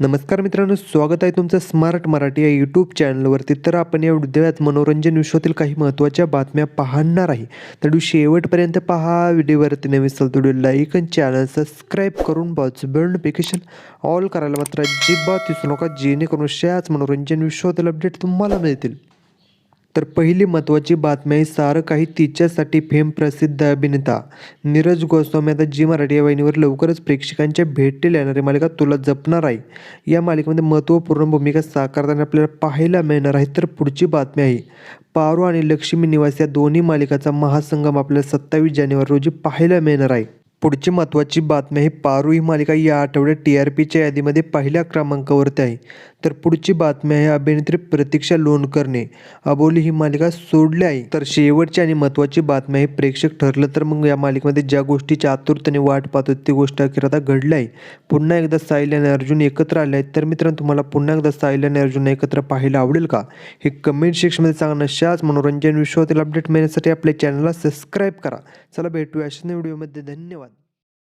नमस्कार मित्रांनो स्वागत आहे तुमचं स्मार्ट मराठी या यूट्यूब चॅनलवरती तर आपण या व्हिडिओत मनोरंजन विश्वातील काही महत्त्वाच्या बातम्या पाहणार आहे. तर व्हिडिओ शेवटपर्यंत पहा. व्हिडिओवरती नवीन असेल तर व्हिडिओ लाईक आणि चॅनल सबस्क्राईब करून बाजू बेल नोटिफिकेशन ऑल करायला मात्र अजिबात दिसू नका. जेणेकरून शाच मनोरंजन विश्वातील अपडेट तुम्हाला मिळतील. तर पहिली महत्त्वाची बातमी आहे सारं काही तिच्यासाठी फेम प्रसिद्ध अभिनेता. नीरज गोस्वामी आता जी मराठी या वाहिनीवर लवकरच प्रेक्षकांच्या भेटीला येणारी मालिका तुला जपणार आहे. या मालिकेमध्ये महत्त्वपूर्ण भूमिका साकारताना आपल्याला पाहायला मिळणार आहे. तर पुढची बातमी आहे. पारू आणि लक्ष्मी निवास या दोन्ही मालिकाचा महासंगम आपल्याला सत्तावीस जानेवारी रोजी पाहायला मिळणार आहे. पुढची महत्त्वाची बातमी ही पारू ही मालिका या आठवड्यात टी आर पीच्या यादीमध्ये पहिल्या क्रमांकावरती आहे. तर पुढची बातमी आहे अभिनेत्री प्रतीक्षा लोणकरने. अबोली ही मालिका सोडली आहे. तर शेवटची आणि महत्त्वाची बातमी आहे प्रेक्षक ठरलं तर मग या मालिकेमध्ये ज्या गोष्टीची आतुरतेने वाट पाहतो ती गोष्ट अखेर आता घडली आहे. पुन्हा एकदा साहिल आणि अर्जुन एकत्र आले आहेत. तर मित्रांनो तुम्हाला पुन्हा एकदा साहिल आणि अर्जुन एकत्र पाहायला आवडेल का? हे कमेंट सेक्शनमध्ये सांगा. अशाच मनोरंजन विश्वातील अपडेट मिळण्यासाठी आपल्या चॅनलला सबस्क्राईब करा. चला भेटूया अशाच व्हिडिओमध्ये. धन्यवाद.